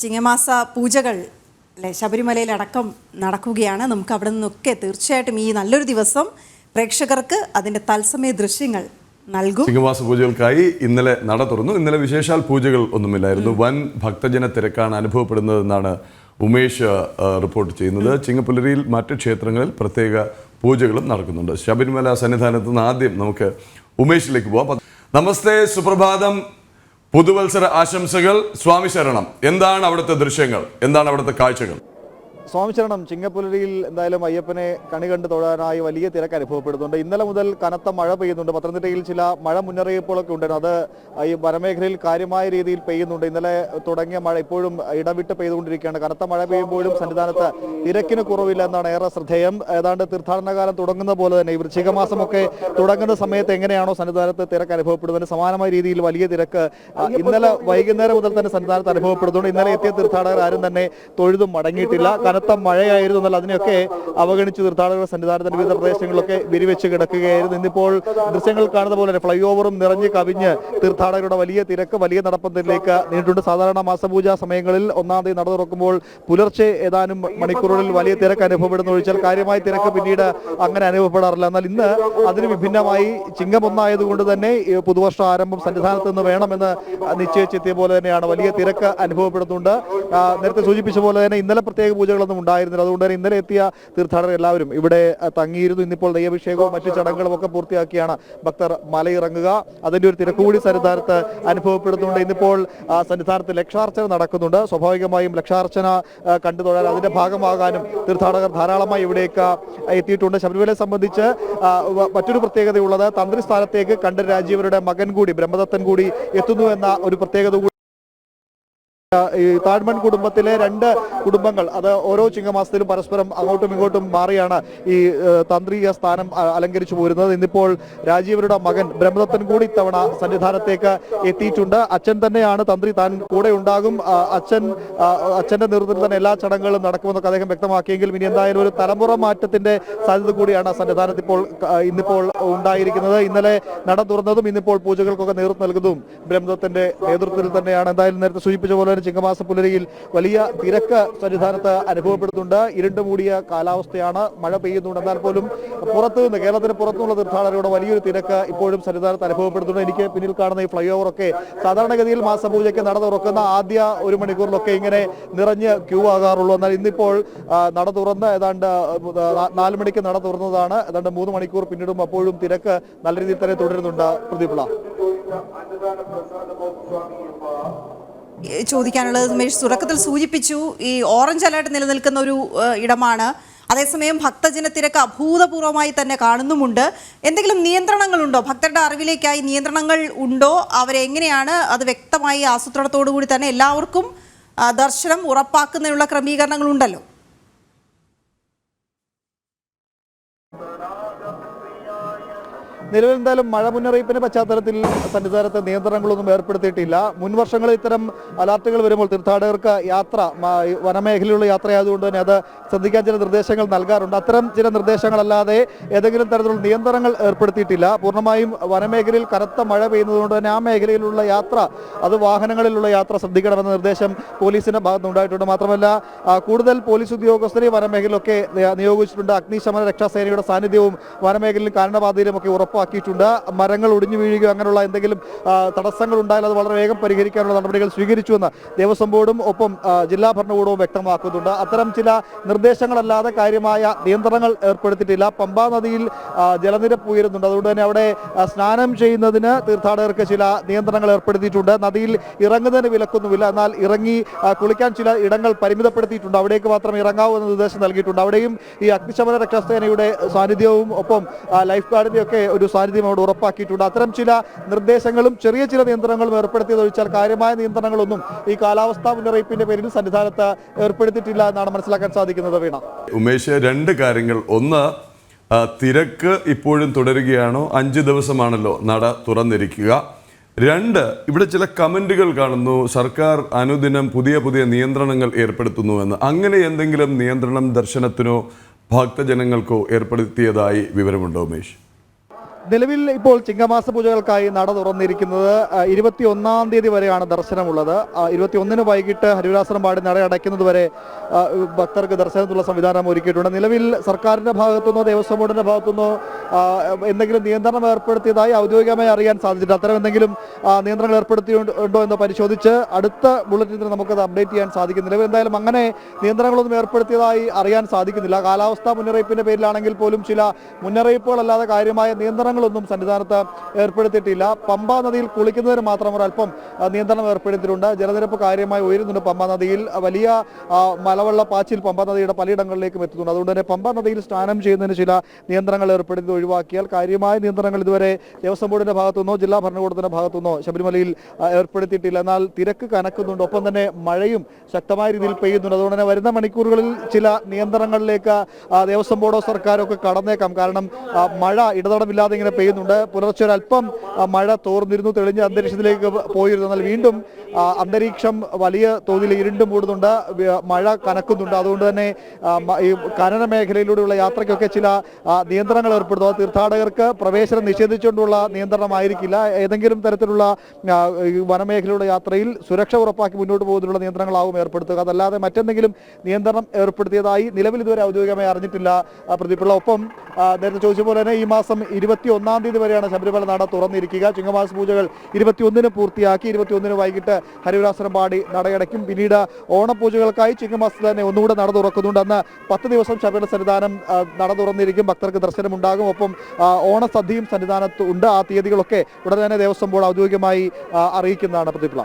ചിങ്ങമാസ പൂജകൾ അല്ലെ ശബരിമലയിലടക്കം നടക്കുകയാണ്. നമുക്ക് അവിടെ നിന്നൊക്കെ തീർച്ചയായിട്ടും ഈ നല്ലൊരു ദിവസം പ്രേക്ഷകർക്ക് അതിന്റെ തത്സമയ ദൃശ്യങ്ങൾ നൽകും. ചിങ്ങമാസ പൂജകൾക്കായി ഇന്നലെ നട തുറന്നു. ഇന്നലെ വിശേഷാൽ പൂജകൾ ഒന്നുമില്ലായിരുന്നു. വൻ ഭക്തജന തിരക്കാണ് അനുഭവപ്പെടുന്നതെന്നാണ് ഉമേഷ് റിപ്പോർട്ട് ചെയ്യുന്നത്. ചിങ്ങപ്പുലരിയിൽ മറ്റ് ക്ഷേത്രങ്ങളിൽ പ്രത്യേക പൂജകളും നടക്കുന്നുണ്ട്. ശബരിമല സന്നിധാനത്ത് നിന്ന് ആദ്യം നമുക്ക് ഉമേഷിലേക്ക് പോവാം. നമസ്തേ സുപ്രഭാതം. പുതുവത്സര ആശംസകൾ സ്വാമി ശരണം. എന്താണ് അവിടുത്തെ ദൃശ്യങ്ങൾ? എന്താണ് അവിടുത്തെ കാഴ്ചകൾ? സ്വാമി ശരണം ചിങ്ങപ്പുലരിയിൽ എന്തായാലും അയ്യപ്പനെ കണി കണ്ട് തൊഴാനായി വലിയ തിരക്ക് അനുഭവപ്പെടുന്നുണ്ട്. ഇന്നലെ മുതൽ കനത്ത മഴ പെയ്യുന്നുണ്ട്. പത്തനംതിട്ടയിൽ ചില മഴ മുന്നറിയിപ്പുകളൊക്കെ ഉണ്ടായിരുന്നു. അത് ഈ വനമേഖലയിൽ കാര്യമായ രീതിയിൽ പെയ്യുന്നുണ്ട്. ഇന്നലെ തുടങ്ങിയ മഴ ഇപ്പോഴും ഇടവിട്ട് പെയ്തുകൊണ്ടിരിക്കുകയാണ്. കനത്ത മഴ പെയ്യുമ്പോഴും സന്നിധാനത്ത് തിരക്കിന് കുറവില്ല എന്നാണ് ഏറെ ശ്രദ്ധേയം. ഏതാണ്ട് തീർത്ഥാടനകാലം തുടങ്ങുന്ന പോലെ തന്നെ ഈ വൃശ്ചിക മാസമൊക്കെ തുടങ്ങുന്ന സമയത്ത് എങ്ങനെയാണോ സന്നിധാനത്ത് തിരക്ക് അനുഭവപ്പെടുന്നത്? സമാനമായ രീതിയിൽ വലിയ തിരക്ക് ഇന്നലെ വൈകുന്നേരം മുതൽ തന്നെ സന്നിധാനത്ത് അനുഭവപ്പെടുന്നുണ്ട്. ഇന്നലെ എത്തിയ തീർത്ഥാടകർ ആരും തന്നെ തൊഴുതും മടങ്ങിയിട്ടില്ല. കനത്ത മഴയായിരുന്നു എന്നാൽ അതിനെയൊക്കെ അവഗണിച്ച് തീർത്ഥാടകർ സന്നിധാനത്തിന്റെ വിവിധ പ്രദേശങ്ങളിലൊക്കെ വിരിവെച്ച് കിടക്കുകയായിരുന്നു. ഇന്നിപ്പോൾ ദൃശ്യങ്ങൾ കാണുന്ന പോലെ ഫ്ലൈ ഓവറും നിറഞ്ഞ് കവിഞ്ഞ് തീർത്ഥാടകരുടെ വലിയ തിരക്ക് വലിയ നടപ്പന്തലിലേക്ക് നീണ്ടിട്ടുണ്ട് സാധാരണ മാസപൂജ സമയങ്ങളിൽ ഒന്നാം തീയതി നട തുറക്കുമ്പോൾ പുലർച്ചെ ഏതാനും മണിക്കൂറുകളിൽ വലിയ തിരക്ക് അനുഭവപ്പെടുന്ന. ഒഴിച്ചാൽ കാര്യമായ തിരക്ക് പിന്നീട് അങ്ങനെ അനുഭവപ്പെടാറില്ല. എന്നാൽ ഇന്ന് അതിന് വിഭിന്നമായി ചിങ്ങം ഒന്നായതുകൊണ്ട് തന്നെ പുതുവർഷ ആരംഭം സന്നിധാനത്ത് നിന്ന് വേണമെന്ന് നിശ്ചയിച്ചെത്തിയ പോലെ തന്നെയാണ് വലിയ തിരക്ക് അനുഭവപ്പെടുന്നുണ്ട്. നേരത്തെ സൂചിപ്പിച്ച പോലെ തന്നെ ഇന്നലെ പ്രത്യേക പൂജകളൊന്നും ഉണ്ടായിരുന്നില്ല. അതുകൊണ്ട് തന്നെ ഇന്നലെ എത്തിയ തീർത്ഥാടകർ എല്ലാവരും ഇവിടെ തങ്ങിയിരുന്നു. ഇന്നിപ്പോൾ നെയ്യഭിഷേകവും മറ്റു ചടങ്ങുകളും ഒക്കെ പൂർത്തിയാക്കിയാണ് ഭക്തർ മലയിറങ്ങുക. അതിന്റെ ഒരു തിരക്കുകൂടി സന്നിധാനത്ത് അനുഭവപ്പെടുന്നുണ്ട്. ഇന്നിപ്പോൾ സന്നിധാനത്ത് ലക്ഷാർച്ചന നടക്കുന്നുണ്ട്. സ്വാഭാവികമായും ലക്ഷാർച്ചന കണ്ടു തൊഴാൻ അതിന്റെ ഭാഗമാകാനും തീർത്ഥാടകർ ധാരാളമായി ഇവിടേക്ക് എത്തിയിട്ടുണ്ട്. ശബരിമലയെ സംബന്ധിച്ച് മറ്റൊരു പ്രത്യേകതയുള്ളത് തന്ത്രി സ്ഥാനത്തേക്ക് കണ്ടൻ രാജീവരുടെ മകൻ കൂടി ബ്രഹ്മദത്തൻ കൂടി എത്തുന്നു എന്ന ഒരു പ്രത്യേകത ഈ താഴ്മൺ കുടുംബത്തിലെ രണ്ട് കുടുംബങ്ങൾ അത് ഓരോ ചിങ്ങമാസത്തിലും പരസ്പരം അങ്ങോട്ടും ഇങ്ങോട്ടും മാറിയാണ് ഈ തന്ത്രീയ സ്ഥാനം അലങ്കരിച്ചു പോരുന്നത്. ഇന്നിപ്പോൾ രാജീവരുടെ മകൻ ബ്രഹ്മദത്തൻ കൂടി ഇത്തവണ സന്നിധാനത്തേക്ക് എത്തിയിട്ടുണ്ട്. അച്ഛൻ തന്നെയാണ് തന്ത്രി താൻ കൂടെ ഉണ്ടാകും. അച്ഛൻ അച്ഛന്റെ നേതൃത്വത്തിൽ തന്നെ എല്ലാ ചടങ്ങുകളും നടക്കുമെന്നൊക്കെ അദ്ദേഹം വ്യക്തമാക്കിയെങ്കിലും ഇനി എന്തായാലും ഒരു തലമുറ മാറ്റത്തിന്റെ സാധ്യത കൂടിയാണ് സന്നിധാനത്ത് ഇപ്പോൾ ഇന്നിപ്പോൾ ഉണ്ടായിരിക്കുന്നത്. ഇന്നലെ നട തുറന്നതും ഇന്നിപ്പോൾ പൂജകൾക്കൊക്കെ നേതൃത്വം നൽകുന്നതും ബ്രഹ്മദത്തിന്റെ നേതൃത്വത്തിൽ തന്നെയാണ്. എന്തായാലും നേരത്തെ സൂചിപ്പിച്ച പോലെ തന്നെ ചിങ്ങമാസ പുലരിയിൽ വലിയ തിരക്ക് സന്നിധാനത്ത് അനുഭവപ്പെടുന്നുണ്ട്. ഇരുണ്ട് മൂടിയ കാലാവസ്ഥയാണ് മഴ പെയ്യുന്നുണ്ട്. എന്നാൽ പോലും പുറത്തു നിന്ന് കേരളത്തിന് പുറത്തുനിന്നുള്ള തീർത്ഥാടകരുടെ വലിയൊരു തിരക്ക് ഇപ്പോഴും സന്നിധാനത്ത് അനുഭവപ്പെടുന്നുണ്ട്. എനിക്ക് പിന്നിൽ കാണുന്ന ഈ ഫ്ലൈ ഓവർ ഒക്കെ സാധാരണഗതിയിൽ മാസപൂജയ്ക്ക് നട തുറക്കുന്ന ആദ്യ ഒരു മണിക്കൂറിലൊക്കെ ഇങ്ങനെ നിറഞ്ഞ് ക്യൂ ആകാറുള്ളൂ. എന്നാൽ ഇന്നിപ്പോൾ നട തുറന്ന് ഏതാണ്ട് നാല് മണിക്ക് നട തുറന്നതാണ്. ഏതാണ്ട് മൂന്ന് മണിക്കൂർ പിന്നിടും അപ്പോഴും തിരക്ക് നല്ല രീതിയിൽ തന്നെ തുടരുന്നുണ്ട്. പ്രദീപ്ല ചോദിക്കാനുള്ളത് സുമേഷ് തുടക്കത്തിൽ സൂചിപ്പിച്ചു ഈ ഓറഞ്ച് അലേർട്ട് നിലനിൽക്കുന്ന ഒരു ഇടമാണ്. അതേസമയം ഭക്തജനത്തിരക്ക് അഭൂതപൂർവമായി തന്നെ കാണുന്നുമുണ്ട്. എന്തെങ്കിലും നിയന്ത്രണങ്ങളുണ്ടോ? ഭക്തരുടെ അറിവിലേക്കായി നിയന്ത്രണങ്ങൾ ഉണ്ടോ? അവരെങ്ങനെയാണ് അത് വ്യക്തമായി ആസൂത്രണത്തോടു കൂടി തന്നെ എല്ലാവർക്കും ദർശനം ഉറപ്പാക്കുന്നതിനുള്ള ക്രമീകരണങ്ങളുണ്ടല്ലോ? നിലവിൽ എന്തായാലും മഴ മുന്നറിയിപ്പിന്റെ പശ്ചാത്തലത്തിൽ സന്നിധാനത്ത് നിയന്ത്രണങ്ങളൊന്നും ഏർപ്പെടുത്തിയിട്ടില്ല. മുൻ വർഷങ്ങളിൽ ഇത്തരം അലർട്ടുകൾ വരുമ്പോൾ തീർത്ഥാടകർക്ക് യാത്ര വനമേഖലയിലുള്ള യാത്രയായതുകൊണ്ട് തന്നെ അത് ശ്രദ്ധിക്കാൻ ചില നിർദ്ദേശങ്ങൾ നൽകാറുണ്ട്. അത്തരം ചില നിർദ്ദേശങ്ങളല്ലാതെ ഏതെങ്കിലും തരത്തിലുള്ള നിയന്ത്രണങ്ങൾ ഏർപ്പെടുത്തിയിട്ടില്ല. പൂർണമായും വനമേഖലയിൽ കനത്ത മഴ പെയ്യുന്നതുകൊണ്ട് തന്നെ ആ മേഖലയിലുള്ള യാത്ര അത് വാഹനങ്ങളിലുള്ള യാത്ര ശ്രദ്ധിക്കണമെന്ന നിർദ്ദേശം പോലീസിന്റെ ഭാഗത്ത് ഉണ്ടായിട്ടുണ്ട്. മാത്രമല്ല കൂടുതൽ പോലീസ് ഉദ്യോഗസ്ഥരെ വനമേഖലയിലൊക്കെ നിയ- നിയോഗിച്ചിട്ടുണ്ട്. അഗ്നിശമന രക്ഷാസേനയുടെ സാന്നിധ്യവും വനമേഖലയിൽ കാരണബാധിതരും ഒക്കെ ഉറപ്പാക്കിയിട്ടുണ്ട്. മരങ്ങൾ ഒടിഞ്ഞു വീഴുകയോ അങ്ങനെയുള്ള എന്തെങ്കിലും തടസ്സങ്ങൾ ഉണ്ടായാൽ അത് വളരെ വേഗം പരിഹരിക്കാനുള്ള നടപടികൾ സ്വീകരിച്ചുവെന്ന് ദേവസ്വം ബോർഡും ഒപ്പം ജില്ലാ ഭരണകൂടവും വ്യക്തമാക്കുന്നുണ്ട്. അത്തരം ചില നിർദ്ദേശങ്ങളല്ലാതെ കാര്യമായ നിയന്ത്രണങ്ങൾ ഏർപ്പെടുത്തിയിട്ടില്ല. പമ്പാ നദിയിൽ ജലനിരപ്പ് ഉയരുന്നുണ്ട്. അതുകൊണ്ട് തന്നെ അവിടെ സ്നാനം ചെയ്യുന്നതിന് തീർത്ഥാടകർക്ക് ചില നിയന്ത്രണങ്ങൾ ഏർപ്പെടുത്തിയിട്ടുണ്ട്. നദിയിൽ ഇറങ്ങുന്നതിന് വിലക്കൊന്നുമില്ല. എന്നാൽ ഇറങ്ങി കുളിക്കാൻ ചില ഇടങ്ങൾ പരിമിതപ്പെടുത്തിയിട്ടുണ്ട്. അവിടേക്ക് മാത്രം ഇറങ്ങാവൂ എന്ന നിർദ്ദേശം നൽകിയിട്ടുണ്ട്. അവിടെയും ഈ അഗ്നിശമന രക്ഷാസേനയുടെ സാന്നിധ്യവും ഒപ്പം ലൈഫ് ഗാർഡിന്റെ ഒക്കെ ഒരു സാന്നിധ്യം അവിടെ ഉറപ്പാക്കിയിട്ടുണ്ട്. അത്തരം ചില നിർദ്ദേശങ്ങളും ചെറിയ ചില നിയന്ത്രണങ്ങളും ഏർപ്പെടുത്തിയത് ഒഴിച്ചാൽ കാര്യമായ നിയന്ത്രണങ്ങളൊന്നും ഈ കാലാവസ്ഥാ മുന്നറിയിപ്പിന്റെ പേരിൽ സന്നിധാനത്ത് ഏർപ്പെടുത്തിയിട്ടില്ല എന്നാണ് മനസ്സിലാക്കാൻ സാധിക്കുന്നത് വീണ. ഉമേഷ് രണ്ട് കാര്യങ്ങൾ. ഒന്ന് തിരക്ക് ഇപ്പോഴും തുടരുകയാണോ? അഞ്ച് ദിവസമാണല്ലോ നട തുറന്നിരിക്കുക. രണ്ട് ഇവിടെ ചില കമന്റുകൾ കാണുന്നു. സർക്കാർ അനുദിനം പുതിയ പുതിയ നിയന്ത്രണങ്ങൾ ഏർപ്പെടുത്തുന്നു എന്ന്. അങ്ങനെ എന്തെങ്കിലും നിയന്ത്രണം ദർശനത്തിനോ ഭക്തജനങ്ങൾക്കോ ഏർപ്പെടുത്തിയതായി വിവരമുണ്ടോ ഉമേഷ്? നിലവിൽ ഇപ്പോൾ ചിങ്ങമാസ പൂജകൾക്കായി നട തുറന്നിരിക്കുന്നത് ഇരുപത്തി ഒന്നാം തീയതി വരെയാണ് ദർശനമുള്ളത്. ഇരുപത്തി ഒന്നിന് വൈകിട്ട് ഹരിവരാസനം പാടി നട അടയ്ക്കുന്നത് വരെ ഭക്തർക്ക് ദർശനത്തിനുള്ള സംവിധാനം ഒരുക്കിയിട്ടുണ്ട്. നിലവിൽ സർക്കാരിന്റെ ഭാഗത്തുനിന്നോ ദേവസ്വം ബോർഡിന്റെ ഭാഗത്തുനിന്നോ എന്തെങ്കിലും നിയന്ത്രണം ഏർപ്പെടുത്തിയതായി ഔദ്യോഗികമായി അറിയാൻ സാധിച്ചിട്ടില്ല അത്തരം എന്തെങ്കിലും നിയന്ത്രണങ്ങൾ ഏർപ്പെടുത്തിയുണ്ടോ എന്ന് പരിശോധിച്ച് അടുത്ത ബുള്ളറ്റിനിൽ നമുക്കത് അപ്ഡേറ്റ് ചെയ്യാൻ സാധിക്കും എന്തായാലും അങ്ങനെ നിയന്ത്രണങ്ങളൊന്നും ഏർപ്പെടുത്തിയതായി അറിയാൻ സാധിക്കുന്നില്ല. കാലാവസ്ഥാ മുന്നറിയിപ്പിന്റെ പേരിലാണെങ്കിൽ പോലും ചില മുന്നറിയിപ്പുകളല്ലാതെ കാര്യമായ നിയന്ത്രണങ്ങളൊന്നും സന്നിധാനത്ത് ഏർപ്പെടുത്തിയിട്ടില്ല. പമ്പ നദിയിൽ കുളിക്കുന്നതിന് മാത്രം ഒരല്പം നിയന്ത്രണം ഏർപ്പെടുത്തിയിട്ടുണ്ട്. ജലനിരപ്പ് കാര്യമായി ഉയരുന്നുണ്ട്. പമ്പ നദിയിൽ വലിയ മലവെള്ള പാച്ചിൽ പമ്പ നദിയുടെ പലയിടങ്ങളിലേക്കും എത്തുന്നുണ്ട്. അതുകൊണ്ട് തന്നെ പമ്പ നദിയിൽ സ്നാനം ചെയ്യുന്നതിന് ചില നിയന്ത്രണങ്ങൾ ഏർപ്പെടുത്തി ഒഴിവാക്കിയാൽ കാര്യമായ നിയന്ത്രണങ്ങൾ ഇതുവരെ ദേവസ്വം ബോർഡിന്റെ ഭാഗത്തുനിന്നോ ജില്ലാ ഭരണകൂടത്തിന്റെ ഭാഗത്തുനിന്നോ ശബരിമലയിൽ ഏർപ്പെടുത്തിയിട്ടില്ല. എന്നാൽ തിരക്ക് കനക്കുന്നുണ്ട്. ഒപ്പം തന്നെ മഴയും ശക്തമായ രീതിയിൽ പെയ്യുന്നുണ്ട്. അതുകൊണ്ട് തന്നെ വരുന്ന മണിക്കൂറുകളിൽ ചില നിയന്ത്രണങ്ങളിലേക്ക് ദേവസ്വം ബോർഡോ സർക്കാരോ ഒക്കെ കടന്നേക്കാം. കാരണം മഴ ഇടതടമില്ലാതെ ഇങ്ങനെ പെയ്യുന്നുണ്ട്. പുലർച്ചെ ഒരല്പം മഴ തോർന്നിരുന്നു തെളിഞ്ഞ അന്തരീക്ഷത്തിലേക്ക് പോയിരുന്നു. എന്നാൽ വീണ്ടും അന്തരീക്ഷം വലിയ തോതിൽ ഇരുണ്ട് മൂടുന്നുണ്ട്. മഴ കനക്കുന്നുണ്ട്. അതുകൊണ്ട് തന്നെ ഈ കനന മേഖലയിലൂടെയുള്ള യാത്രയ്ക്കൊക്കെ ചില നിയന്ത്രണങ്ങൾ നിയന്ത്രണങ്ങൾ ഏർപ്പെടുത്തുക തീർത്ഥാടകർക്ക് പ്രവേശനം നിഷേധിച്ചുകൊണ്ടുള്ള നിയന്ത്രണമായിരിക്കില്ല. ഏതെങ്കിലും തരത്തിലുള്ള വനമേഖലയുടെ യാത്രയിൽ സുരക്ഷ ഉറപ്പാക്കി മുന്നോട്ട് പോകുന്നതിനുള്ള നിയന്ത്രണങ്ങളാവും ഏർപ്പെടുത്തുക. അതല്ലാതെ മറ്റെന്തെങ്കിലും നിയന്ത്രണം ഏർപ്പെടുത്തിയതായി നിലവിൽ ഇതുവരെ ഔദ്യോഗികമായി അറിഞ്ഞിട്ടില്ല പ്രതിപ്പിള്ള ഒപ്പം നേരത്തെ ചോദിച്ച പോലെ തന്നെ ഈ മാസം ഇരുപത്തി ഒന്നാം തീയതി വരെയാണ് ശബരിമല നട തുറന്നിരിക്കുക. ചിങ്ങമാസ പൂജകൾ ഇരുപത്തിയൊന്നിന് പൂർത്തിയാക്കി ഇരുപത്തിയൊന്നിന് വൈകിട്ട് ഹരിവരാസനം പാടി നടയടയ്ക്കും. പിന്നീട് ഓണപൂജകൾക്കായി ചിങ്ങമാസത്തിൽ തന്നെ ഒന്നുകൂടെ നട തുറക്കുന്നുണ്ട്. അന്ന് പത്ത് ദിവസം ശബരിമല സന്നിധാനം നട തുറന്നിരിക്കും. ഭക്തർക്ക് ദർശനമുണ്ടാകും. ഒപ്പം ഓണസദ്യയും സന്നിധാനത്ത് ഉണ്ട്. ആ തീയതികളൊക്കെ ഉടനെ തന്നെ ദേവസ്വം ബോർഡ് ഔദ്യോഗികമായി അറിയിക്കുന്നതാണ് പ്രതിഫല.